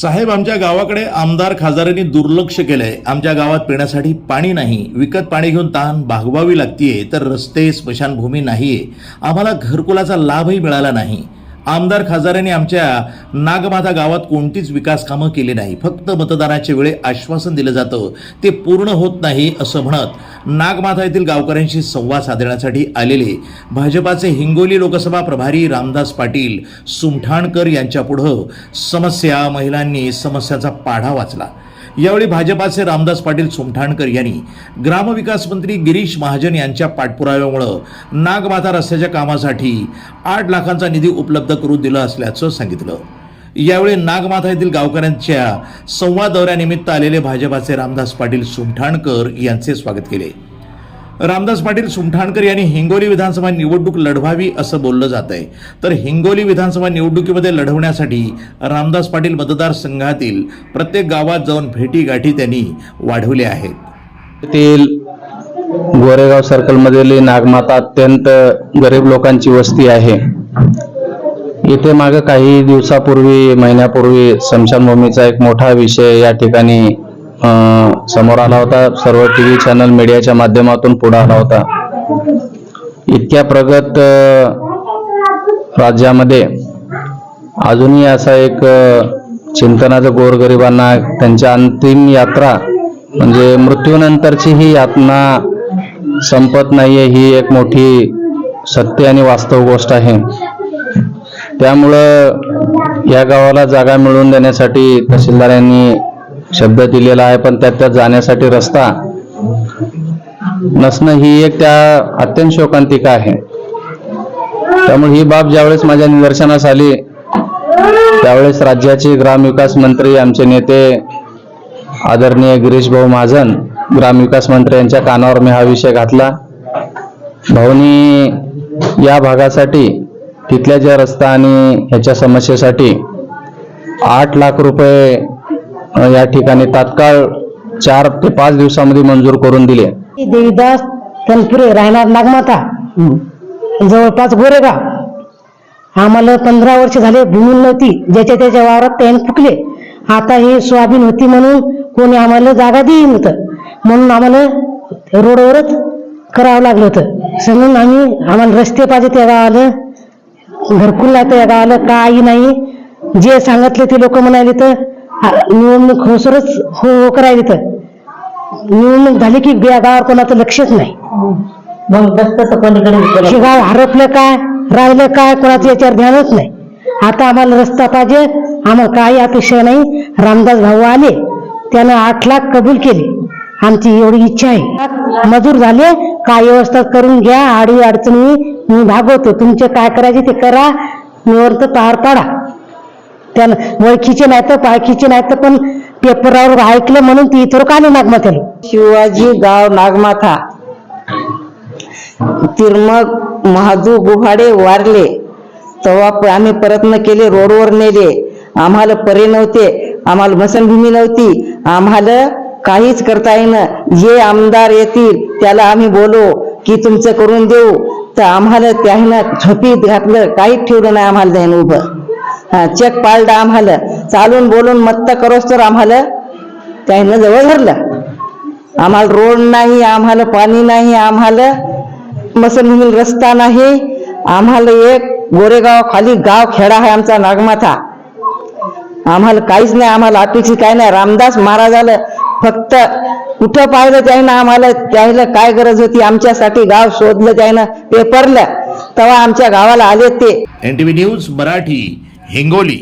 साहेब आमच्या गावाकडे आमदार खासदारांनी दुर्लक्ष केलंय. आमच्या गावात पिण्यासाठी पाणी नाही. विकत पाणी घेऊन तहान भागवावी लागतीये तर रस्ते स्मशानभूमी नाहीये. आम्हाला घरकुलाचा लाभही मिळाला नाही. आमदार खासदारांनी आमच्या नागमाथा गावात कोणतीच विकास कामं केली नाही. फक्त मतदानाच्या वेळी आश्वासन दिलं जातं. ते पूर्ण होत नाही असं म्हणत नागमाथा येथील गावकऱ्यांशी संवाद साधण्यासाठी आलेले भाजपाचे हिंगोली लोकसभा प्रभारी रामदास पाटील सुमठाणकर यांच्यापुढं समस्या महिलांनी समस्याचा पाढा वाचला. यावेळी भाजपाचे रामदास पाटील सुमठाणकर यांनी ग्रामविकास मंत्री गिरीश महाजन यांच्या पाठपुराव्यामुळं नागमाता रस्त्याच्या कामासाठी आठ लाखांचा निधी उपलब्ध करून दिला असल्याचं सांगितलं. यावेळी नागमाथा येथील गावकऱ्यांच्या संवाद दौऱ्यानिमित्त आलेले भाजपाचे रामदास पाटील सुमठाणकर यांचे स्वागत केले. रामदास पाटील सुमठाणकर यांनी हिंगोली विधानसभा निवडणूक लढवावी असं बोललं जात आहे तर हिंगोली विधानसभा निवडणुकीमध्ये लढवण्यासाठी रामदास पाटील मतदारसंघातील प्रत्येक गावात जाऊन भेटीगाठी त्यांनी वाढवल्या आहेत. येथील गोरेगाव सर्कलमधील नागमाता अत्यंत गरीब लोकांची वस्ती आहे. इथे मागे काही दिवसापूर्वी महिन्यापूर्वी स्मशानभूमीचा एक मोठा विषय या ठिकाणी समोर आला होता सर्व टी व्ही चॅनल मीडियाच्या माध्यमातून पुढे आला होता. इतक्या प्रगत राज्यामध्ये अजूनही असा एक चिंतनाचं गोरगरिबांना त्यांच्या अंतिम यात्रा म्हणजे मृत्यूनंतरची ही यातना संपत नाहीये ही एक मोठी सत्य आणि वास्तव गोष्ट आहे. त्यामुळं या गावाला जागा मिळवून देण्यासाठी तहसीलदारांनी शब्द दिलेला आहे पण त्यात त्यात जाण्यासाठी रस्ता नसणं ही एक त्या अत्यंत शोकांतिका आहे. त्यामुळे ही बाब ज्यावेळेस माझ्या निदर्शनास आली त्यावेळेस राज्याचे ग्रामविकास मंत्री आमचे नेते आदरणीय गिरीश भाऊ महाजन ग्रामविकास मंत्री यांच्या कानावर मी हा विषय घातला. भाऊनी या भागासाठी तिथल्या ज्या रस्ता आणि ह्याच्या समस्येसाठी आठ लाख रुपये या ठिकाणी तात्काळ चार ते पाच दिवसामध्ये मंजूर करून दिले देवीदास तनपुरे राहणार नागमाता. जवळपास गोरेगाव आम्हाला पंधरा वर्ष झाले भूमी नव्हती. ज्याच्या त्याच्या वावरात त्याने फुकले. आता ही सोयाबीन होती म्हणून कोणी आम्हाला जागा देई नव्हतं म्हणून आम्हाला रोडवरच करावं लागलं होतं. म्हणून आम्ही आम्हाला रस्ते पाहिजे त्या गावाला घरकुल नाही त्या गावाला काही नाही. जे सांगितले ते लोक म्हणाले तर निवडणूक होसरच हो हो करायली तर. निवडणूक झाली की या गावावर कोणाचं लक्षच नाही. हे गाव हरपलं काय राहिलं काय कोणाचं याच्यावर ध्यानच नाही. आता आम्हाला रस्ता पाहिजे आम्हाला काही अपेक्षा नाही. रामदास भाऊ आले त्यानं आठ लाख कबूल केले. आमची एवढी इच्छा आहे. मजूर झाले काय व्यवस्था करून घ्या आडी अडचणी मी भागवतो. तुमचे काय करायचे ते करा निवडत पार पाडा. त्यानं ओळखीचे नाही तर पाळखीचे नाही तर पण पेपरावर ऐकलं म्हणून ती इथं नाही नागमाथ्याला शिवाजी गाव नागमाथा. तिरमग महादू गुहाडे वारले. तेव्हा आम्ही प्रयत्न केले रोडवर नेले. आम्हाला परे नव्हते आम्हाला मसनभूमी नव्हती. आम्हाला काहीच करता येईना. जे आमदार येतील त्याला आम्ही बोलो की तुमचं करून देऊ. तर आम्हाला त्यानं झोपीत घातलं काहीच ठेवलं नाही आम्हाला त्यानं उभं. चेक पाळलं आम्हाला. चालून बोलून मत्त करोस तर आम्हाला. त्यानं जवळ धरलं. आम्हाला रोड नाही आम्हाला पाणी नाही आम्हाला मसलभूमी रस्ता नाही. आम्हाला एक गोरेगाव खाली गाव खेडा आहे आमचा नागमाथा. आम्हाला काहीच नाही आम्हाला अपेक्षित काय नाही. रामदास महाराजाला फक्त कुठं पाहिलं त्यानं आम्हाला त्याला काय गरज होती आमच्यासाठी गाव शोधलं त्यानं पेपरलं. तेव्हा आमच्या गावाला आले ते. NTV news Marathi. हिंगोली